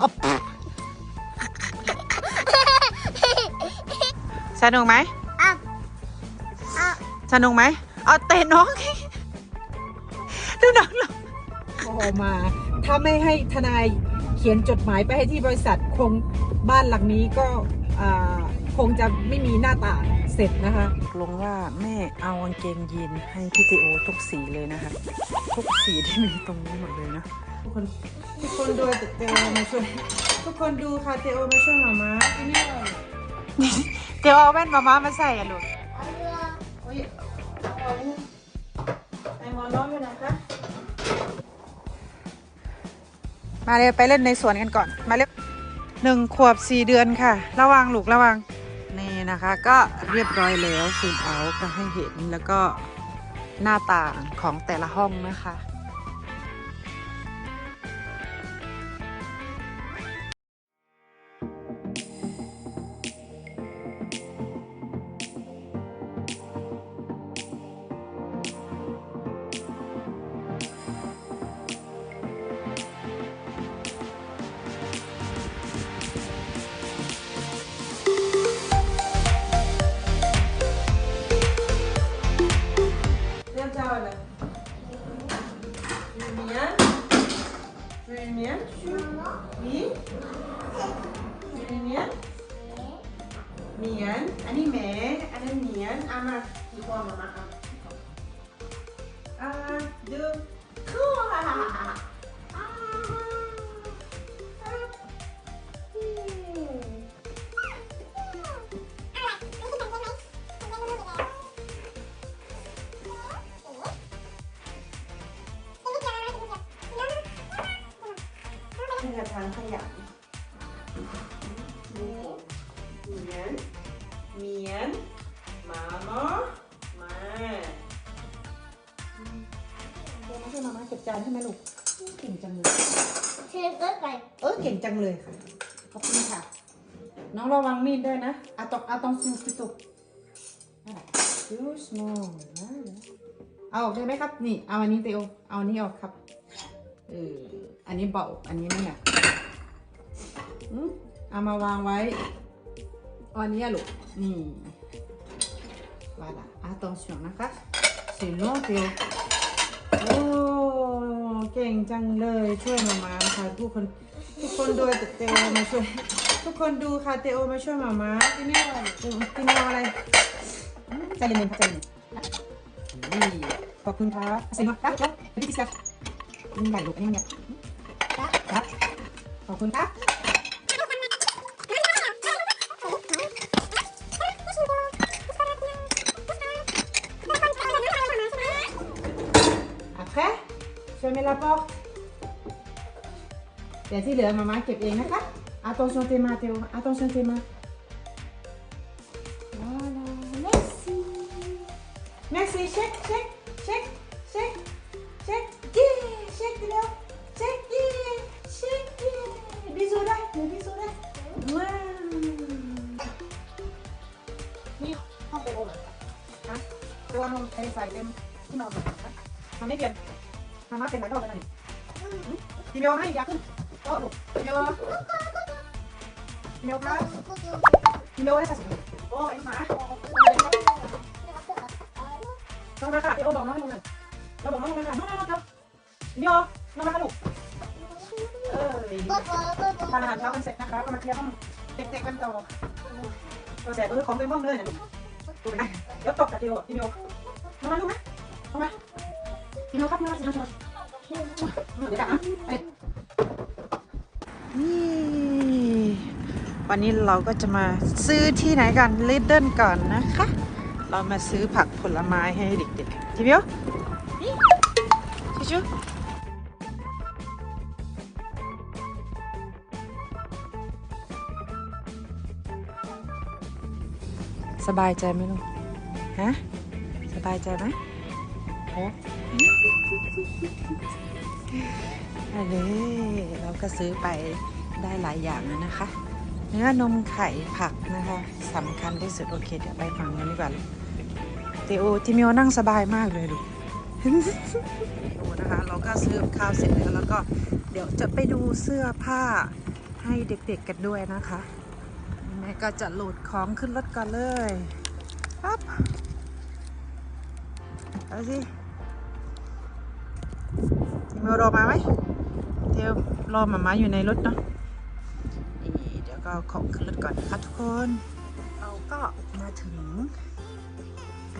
อ๊อบสนุกไหมอะอะสนุกไหมเอาเตะน้องดูน้องเราพอมา ถ้าไม่ให้ทนายเขียนจดหมายไปให้ที่บริษัทคงบ้านหลังนี้ก็อ่าคงจะไม่มีหน้าต่างเสร็จนะคะลงว่าแม่เอากางเกงยีนให้พี่ติโอทุกสีเลยนะคะ ทุกสีที่มีตรงนี้หมดเลยนะ ทุกคน ทุกคนดูเตโอมาช่วย ทุกคนดูค่ะเตโอมาช่วยหมาม้าที่นี่เลยเดี๋ยวเอาแว่นมาม่ามาใส่อะลูกโอ้ยเอาไอ้หมอนน้องอยู่ไหนคะมาเลยไปเล่นในสวนกันก่อน มาเล่นหนึ่งขวบสี่เดือนค่ะ ระวังลูกระวัง นี่นะคะ ก็เรียบร้อยแล้วซูมเอาก็ให้เห็นแล้วก็หน้าต่างของแต่ละห้องนะคะ ดูคู่อ่ เชื่อก็ไปเออเก่งจังเลยค่ะ ขอบคุณค่ะ น้องระวังมีดด้วยนะอาตอกอาตองซิวฟิตุดูสมองเอาออกได้ไหมครับ นี่ เอาอันนี้เตโอเอาอันนี้ออกครับ เออ อันนี้เบา อันนี้ไม่หนักอืมเอามาวางไว้เอาอันนี้อะลูก นี่ voilà attention นะคะสิโนเตโอโอ้ เก่งจังเลยช่วยมามาค่ะทุกคนทุกคนดูเตโอมาช่วย ทุกคนดูค่ะเตโอมาช่วยมามาที่นี่อะไรกินออะไรใจเย็นๆค่ะใจเย็นนี่ขอบคุณครับสิมาครับครับพี่พิซซ่านี่ใหญ่ลูกอันนี้เนี่ยครับขอบคุณครับ fermez la porte. เดี๋ยวที่เหลือมาม่าเก็บเองนะคะ Attention tes mains Théo Attention tes mains Voilà Merci Merci Shake Shake Shake ยวให้ยากขึ้นโอ้โหทีเดียวทีเดียครับทีเดียวได้สักสิโอ้ไอ้หมาต้องมาค่ะทีเดียวบอกน้องให้ลงหน่อยเราบอกน้องลงหน่อยน้องน้องครับทีเดียน้องมาค่ะลูกเออทานอาหารเช้ากันเสร็จนะคะก็มาเคลียร์ห้องเด็กๆกันต่อตัวแสบเออของเต็มห้องเลยนะลูกดูนะเดี๋ยวตกกับทีเดียวทีเดียน้องมาลูกนะน้องมาทีเดียวครับน้องมาทีเดียวเดี๋ยวกันนะ นี่วันนี้เราก็จะมาซื้อที่ไหนกันลิดเดิลก่อนนะคะ เรามาซื้อผักผลไม้ให้เด็กๆทีเดียวนี่ชิชูสบายใจไหมลูก ฮะ สบายใจไหมโอ้ อันนี้เราก็ซื้อไปได้หลายอย่างแล้วนะคะ เนื้อนมไข่ผักนะคะสำคัญที่สุดโอเคเดี๋ยวไปฝั่งนั้นดีกว่าลูกเตโอทิมิโอนั่งสบายมากเลยลูกโอ้นะคะ เราก็ซื้อข้าวเสร็จแล้วแล้วก็เดี๋ยวจะไปดูเสื้อผ้าให้เด็กๆกันด้วยนะคะแม่ก็จะโหลดของขึ้นรถก่อนเลยปั๊บเอาสิทีมรอมาไหม เทวรอหมามาอยู่ในรถเนาะนี่เดี๋ยวก็ขอขึ้นรถก่อนนะคะทุกคน เราก็มาถึง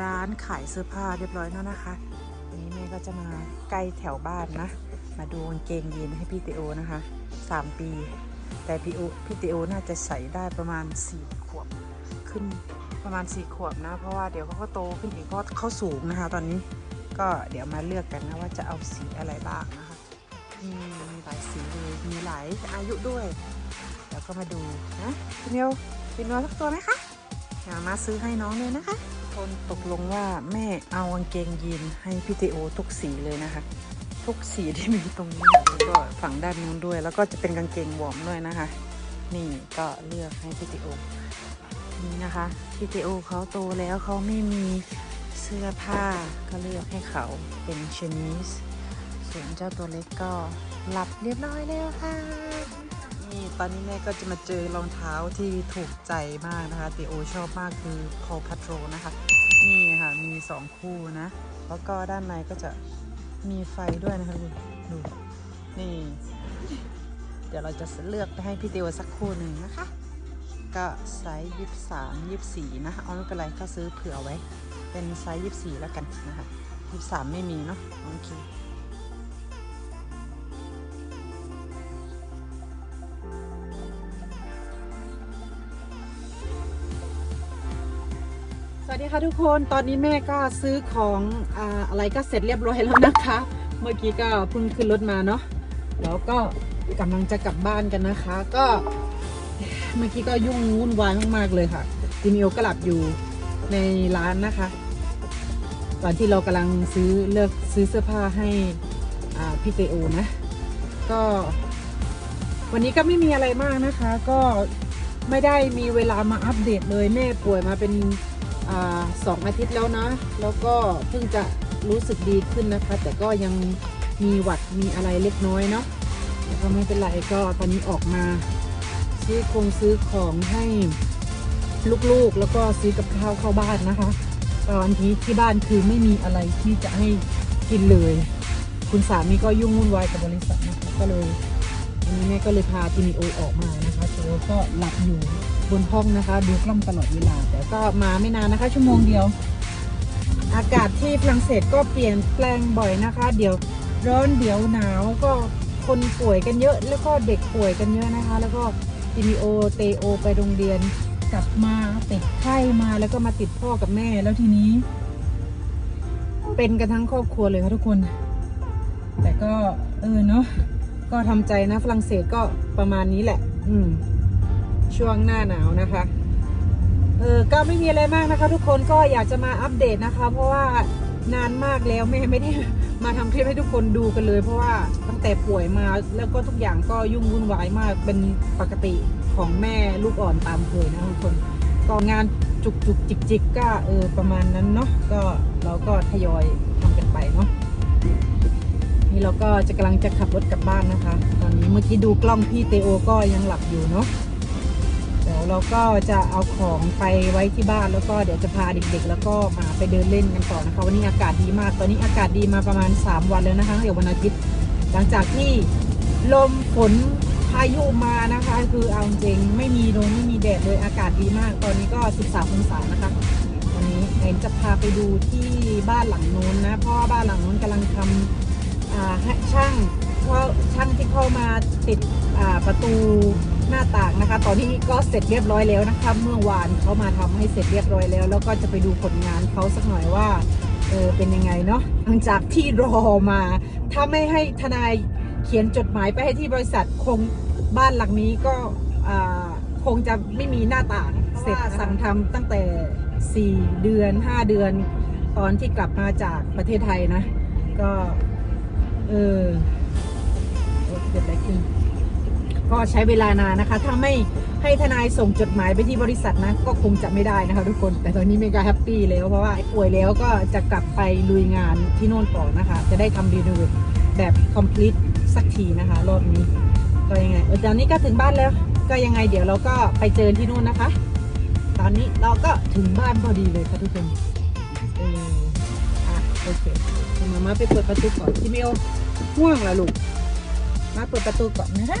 ร้านขายเสื้อผ้าเรียบร้อยแล้วนะคะวันนี้แม่ก็จะมาใกล้แถวบ้านนะ มาดูกางเกงยีนให้พี่เตโอนะคะ 3 ปี แต่พี่โอพี่เตโอน่าจะใส่ได้ประมาณ 4 ขวบขึ้นประมาณ 4 ขวบนะ เพราะว่าเดี๋ยวเขาก็โตขึ้นอีกเพราะเขาสูงนะคะ ตอนนี้ก็เดี๋ยวมาเลือกกันนะว่าจะเอาสีอะไรบ้างนะคะ มีมีหลายสีเลยมีหลายอายุด้วยเดี๋ยวก็มาดูนะพี่เนียวพี่นัวสักตัวไหมคะเดี๋ยวมาซื้อให้น้องเลยนะคะคนตกลงว่าแม่เอากางเกงยีนให้พี่ติโอทุกสีเลยนะคะ ทุกสีที่มีตรงนี้แล้วก็ฝั่งด้านนู้นด้วย แล้วก็จะเป็นกางเกงวอร์มด้วยนะคะ นี่ก็เลือกให้พี่ติโอนี่นะคะพี่ติโอเขาโตแล้วเขาไม่มีเสื้อผ้าก็เลือกให้เขาเป็นชนิส ส่วนเจ้าตัวเล็กก็หลับเรียบร้อยแล้วค่ะ นี่ตอนนี้แม่ก็จะมาเจอรองเท้าที่ถูกใจมากนะคะติโอชอบมากคือ Paw Patrol นะคะ นี่ค่ะมีสองคู่นะ แล้วก็ด้านในก็จะมีไฟด้วยนะคะดูดูนี่ เดี๋ยวเราจะเลือกไปให้พี่ติวสักคู่หนึ่งนะคะ ก็ไซส์ยี่สามยี่สี่นะเอาไม่เป็นไรก็ซื้อเผื่อไว้ เป็นไซส์ยี่สี่แล้วกันนะคะยี่สามไม่มีเนาะโอเค วัสดีค่ะทุกคนตอนนี้แม่ก็ซื้อของอ่าอะไรก็เสร็จเรียบร้อยแล้วนะคะ เมื่อกี้ก็เพิ่งขึ้นรถมาเนาะแล้วก็กำลังจะกลับบ้านกันนะคะ ก็เมื่อกี้ก็ยุ่งวุ่นวายมากๆเลยค่ะจิมิโอก็หลับอยู่ในร้านนะคะ ตอนที่เรากำลังซื้อเลือกซื้อเสื้อผ้าให้พี่เตโอนะ ก็ วันนี้ก็ไม่มีอะไรมากนะคะ ก็ไม่ได้มีเวลามาอัปเดตเลยแม่ป่วยมาเป็น สองอาทิตย์แล้วนะ แล้วก็เพิ่งจะรู้สึกดีขึ้นนะคะ แต่ก็ยังมีหวัดมีอะไรเล็กน้อยเนาะแต่ก็ไม่เป็นไรก็ตอนนี้ออกมา ซื้อคงซื้อของให้ลูกๆ แล้วก็ซื้อกับข้าวเข้าบ้านนะคะ ตอนที่ที่บ้านคือไม่มีอะไรที่จะให้กินเลย คุณสามีก็ยุ่งวุ่นวายกับบริษัทนะคะก็เลยวันนี้แม่ก็เลยพาจิมิโอออกมานะคะตัวก็หลับอยู่ บนห้องนะคะดูกล้องตลอดเวลา แต่ก็มาไม่นานนะคะ ชั่วโมงเดียว อากาศที่ฝรั่งเศสก็เปลี่ยนแปลงบ่อยนะคะ เดี๋ยวร้อนเดี๋ยวหนาวก็คนป่วยกันเยอะ แล้วก็เด็กป่วยกันเยอะนะคะ แล้วก็จิมิโอเตโอ ไปโรงเรียนกลับมาติดไข้มาแล้วก็มาติดพ่อกับแม่แล้วทีนี้ เป็นกันทั้งครอบครัวเลยค่ะทุกคน แต่ก็เออเนาะก็ทำใจนะฝรั่งเศสก็ประมาณนี้แหละ อืม ช่วงหน้าหนาวนะคะ เออก็ไม่มีอะไรมากนะคะ ทุกคนก็อยากจะมาอัปเดตนะคะ เพราะว่านานมากแล้วแม่ไม่ได้มาทำคลิปให้ทุกคนดูกันเลย เพราะว่าตั้งแต่ป่วยมาแล้วก็ทุกอย่างก็ยุ่งวุ่นวายมากเป็นปกติของแม่ลูกอ่อนตามเคยนะทุกคนก็งานจุกจุกจิกจิกก็เออประมาณนั้นเนาะก็เราก็ทยอยทำกันไปเนาะนี่เราก็จะกำลังจะขับรถกลับบ้านนะคะ ตอนนี้เมื่อกี้ดูกล้องพี่เตโอก็ยังหลับอยู่เนาะ เดี๋ยวเราก็จะเอาของไปไว้ที่บ้านแล้วก็เดี๋ยวจะพาเด็กๆ แล้วก็มาไปเดินเล่นกันต่อนะคะ วันนี้อากาศดีมาก ตอนนี้อากาศดีมาประมาณ 3 วันแล้วนะคะเดี๋ยววันอาทิตย์ หลังจากที่ลมฝนพายุมานะคะ คือเอาจริงไม่มีลมไม่มีแดดเลยอากาศดีมาก ตอนนี้ก็ 13องศานะคะวันนี้เอ็นจะพาไปดูที่บ้านหลังนู้นนะเพราะว่าบ้านหลังนู้นกำลังทำอ่าให้ช่างเพราะช่างที่เข้ามาติดประตู หน้าต่างนะคะ ตอนนี้ก็เสร็จเรียบร้อยแล้วนะคะ เมื่อวานเขามาทำให้เสร็จเรียบร้อยแล้ว แล้วก็จะไปดูผลงานเขาสักหน่อยว่าเออเป็นยังไงเนาะหลังจากที่รอมา ถ้าไม่ให้ทนายเขียนจดหมายไปให้ที่บริษัทคงบ้านหลังนี้ก็อ่าคงจะไม่มีหน้าต่างเสร็จสั่งทำตั้งแต่ 4 เดือน 5 เดือน ตอนที่กลับมาจากประเทศไทยนะ ก็ เออเออเกิดอะไรขึ้น ก็ใช้เวลานานนะคะ ถ้าไม่ให้ทนายส่งจดหมายไปที่บริษัทนะ ก็คงจะไม่ได้นะคะทุกคน แต่ตอนนี้เมกาแฮปปี้แล้วเพราะว่าป่วยแล้วก็จะกลับไปลุยงานที่โน่นต่อนะคะ จะได้ทำรีโนเวทแบบ complete สักทีนะคะ รอบนี้ ก็ยังไงเออตอนนี้ก็ถึงบ้านแล้ว ก็ยังไงเดี๋ยวเราก็ไปเจอที่นู่นนะคะ ตอนนี้เราก็ถึงบ้านพอดีเลยค่ะทุกคนเอออะโอเคมามาไปเปิดประตูก่อนที่เมลห่วงละลูกมาเปิดประตูก่อนนะคะ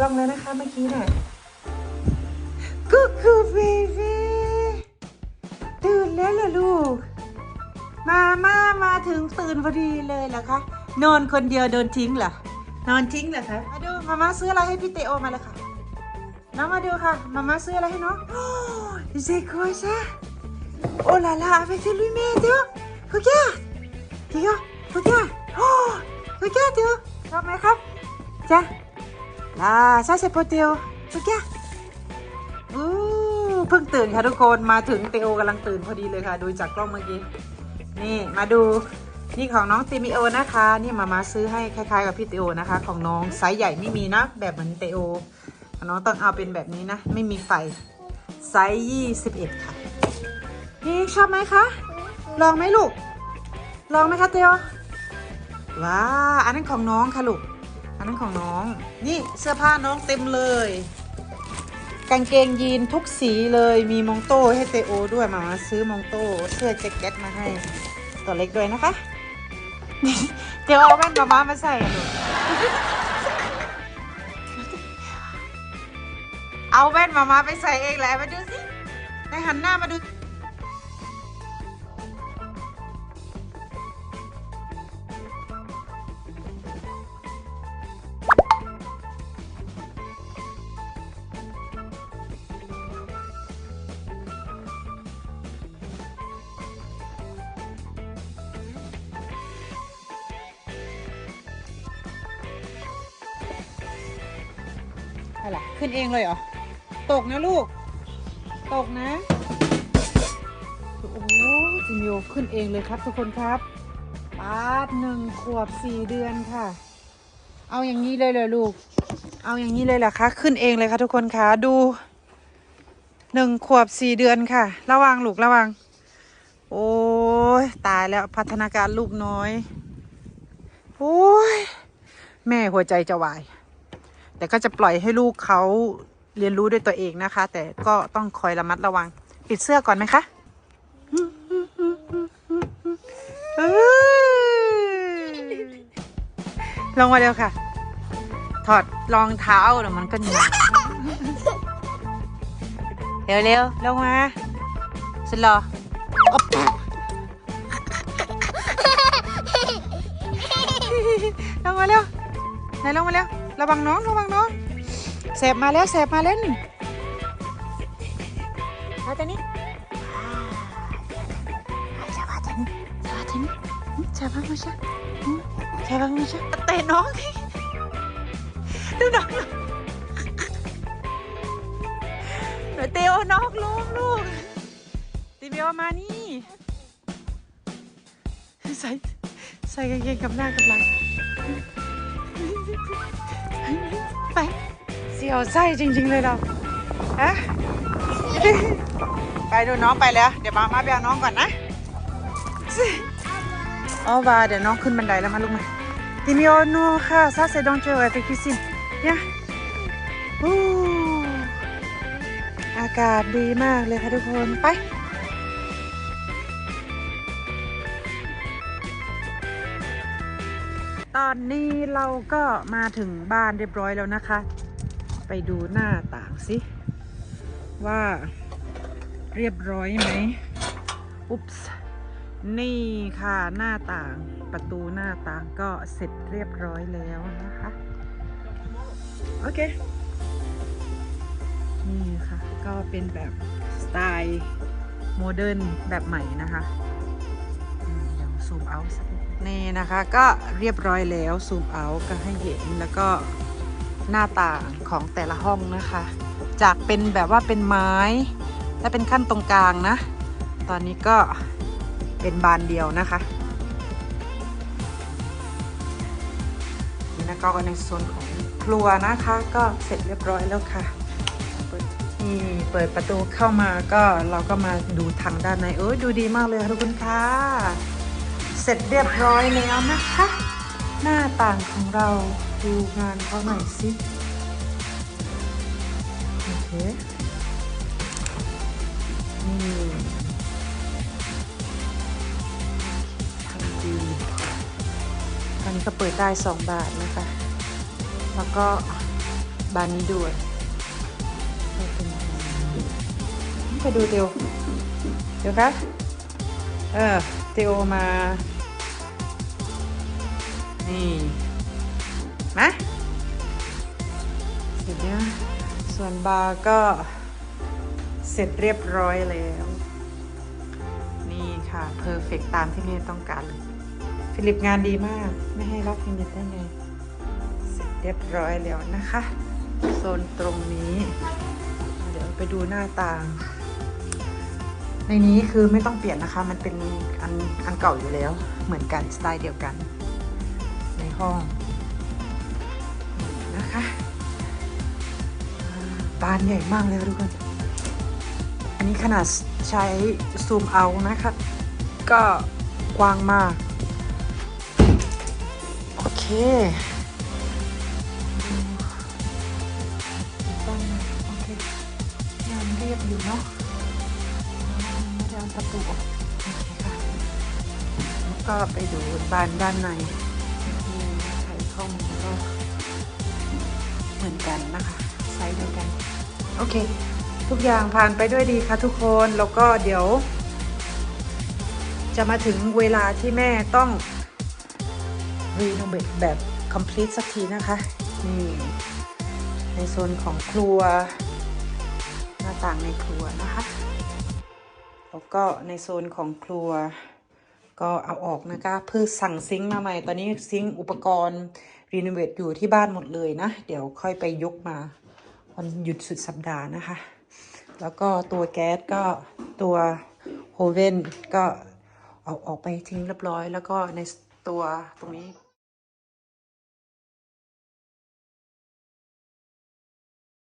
กล้องแล้วนะคะเมื่อกี้น่ะกูกูเบบีตื่นแล้วเหรอลูก มามามาถึงตื่นพอดีเลยเหรอคะ นอนคนเดียวโดนทิ้งเหรอ นอนทิ้งเหรอคะ มาดูมาม่าซื้ออะไรให้พี่เตโอมาเลยค่ะ น้องมาดูค่ะ มาม่าซื้ออะไรให้น้อง Oh, c'est quoi ça Oh là là, avec ses lunettes, Théo Regarde Théo, regarde Oh Regarde Théo ชอบไหมครับจ้ะ Ah, ça c'est pour Théo Regarde อู้เพิ่งตื่นค่ะทุกคน มาถึงเตโอกำลังตื่นพอดีเลยค่ะ ดูจากกล้องเมื่อกี้ นี่มาดู นี่ของน้องติมิโอนะคะ นี่มามาซื้อให้คล้ายๆกับพี่เตโอนะคะ ของน้องไซส์ใหญ่ไม่มีนะ แบบเหมือนเตโอของน้องต้องเอาเป็นแบบนี้นะ ไม่มีไฟ ไซส์ยี่สิบเอ็ดค่ะนี่ชอบไหมคะ ลองไหมลูก ลองไหมคะเตียวว้า อันนั้นของน้องค่ะลูก อันนั้นของน้อง นี่เสื้อผ้าน้องเต็มเลย กางเกงยีนทุกสีเลยมีมองโต้ให้เตโอด้วยมามาซื้อมองโต้เสื้อแจ็คเก็ตมาให้ตัวเล็กด้วยนะคะเดี๋ยวเอาแว่นมามามาใส่เอาแว่นมามาไปใส่เองแหละมาดูสิในหันหน้ามาดู อะไรขึ้นเองเลยเหรอ ตกนะลูก ตกนะ โอ้จิมิโอขึ้นเองเลยครับทุกคนครับปาดหนึ่งขวบสี่เดือนค่ะ เอาอย่างนี้เลยเลยลูก เอาอย่างนี้เลยเหรอคะ ขึ้นเองเลยค่ะทุกคนคะดูหนึ่งขวบสี่เดือนค่ะ ระวังลูกระวัง โอ้ยตายแล้วพัฒนาการลูกน้อย โอ้ยแม่หัวใจจะวาย แต่ก็จะปล่อยให้ลูกเขาเรียนรู้ด้วยตัวเองนะคะ แต่ก็ต้องคอยระมัดระวัง ปิดเสื้อก่อนไหมคะเอ้ยลงมาเร็วค่ะ ถอดรองเท้าเดี๋ยวมันก็หนาวเร็วเร็วๆลงมาสุดรออ๊อลงมาเร็วไหนลงมาแล้ว ระวังน้องระวังน้องแสบมาแล้วแสบมาแล้วนี่มาตอนนี้จะมาตอนนี้จะมาตอนนี้จะมามาชะจะมามาชะเตะน้องที่ดูน้องหนูเตะน้องลงลูกตีเบลมานี่ใส่ใส่กางเกงกับหน้ากับหลัง ไปเสียวไส้จริง ๆ เลยเราฮะไปดูน้องไปแล้ว เดี๋ยวมามาไปเอาน้องก่อนนะอ๋อวาเดี๋ยวน้องขึ้นบันไดแล้วมาลูกมาติมิโอโนค่ะซาเซดองเจอเอฟคิซินเนี่ยอู้อากาศดีมากเลยค่ะทุกคนไป ตอนนี้เราก็มาถึงบ้านเรียบร้อยแล้วนะคะ ไปดูหน้าต่างสิ ว่าเรียบร้อยไหม อุ๊ปส์นี่ค่ะหน้าต่างประตูหน้าต่างก็เสร็จเรียบร้อยแล้วนะคะ โอเค นี่ค่ะ ก็เป็นแบบสไตล์โมเดิร์นแบบใหม่นะคะอืมเดี๋ยวซูมเอาสัก นิดนึงนี่นะคะ ก็เรียบร้อยแล้วซูมเอาก็ให้เห็นแล้วก็หน้าต่างของแต่ละห้องนะคะ จากเป็นแบบว่าเป็นไม้และเป็นขั้นตรงกลางนะ ตอนนี้ก็เป็นบานเดียวนะคะนี่นะก็ในโซนของครัวนะคะก็เสร็จเรียบร้อยแล้วค่ะเปิดนี่เปิดประตูเข้ามาก็เราก็มาดูทางด้านในเอ้ยดูดีมากเลยค่ะทุกคนค่ะ เสร็จเรียบร้อยแล้วนะคะ หน้าต่างของเราดูงานเขาหน่อยสิโอเคนี่ทำดีตอนนี้ก็เปิดได้ 2 บาทนะคะ แล้วก็บานนี้ด้วยไปดูเดียวเดี๋ยวคะเออเตียวมา นี่มาเสร็จแล้วส่วนบาร์ก็เสร็จเรียบร้อยแล้ว นี่ค่ะเพอร์เฟกตามที่เมย์ต้องการเลยฟิลิปงานดีมาก ไม่ให้ล็อกฟิลิปได้ไงเสร็จเรียบร้อยแล้วนะคะ โซนตรงนี้ เดี๋ยวไปดูหน้าต่าง ในนี้คือไม่ต้องเปลี่ยนนะคะ มันเป็นอันอันเก่าอยู่แล้ว เหมือนกันสไตล์เดียวกัน องนะคะบานใหญ่มากเลยทุกคน อันนี้ขนาดใช้ซูมเอานะคะ ก็กว้างมาก โอเคต้องโอเคงานเรียบอยู่เนาะไม่ได้เอาตะปูออกโอเคค่ะแล้วก็ไปดูบานด้านใน เหมือนกันนะคะไซส์เดียวกัน โอเค ทุกอย่างผ่านไปด้วยดีค่ะทุกคนแล้วก็เดี๋ยว จะมาถึงเวลาที่แม่ต้องรีโนเวทแบบ complete สักทีนะคะ นี่ในโซนของครัว หน้าต่างในครัวนะคะแล้วก็ในโซนของครัวก็เอาออกนะคะเพื่อสั่งซิงค์มาใหม่ ตอนนี้ซิงค์อุปกรณ์ รีโนเวทอยู่ที่บ้านหมดเลยนะ เดี๋ยวค่อยไปยกมาวันหยุดสุดสัปดาห์นะคะ แล้วก็ตัวแก๊สก็ตัวโฮเว่นก็เอาออกไปทิ้งเรียบร้อย แล้วก็ในตัวตรงนี้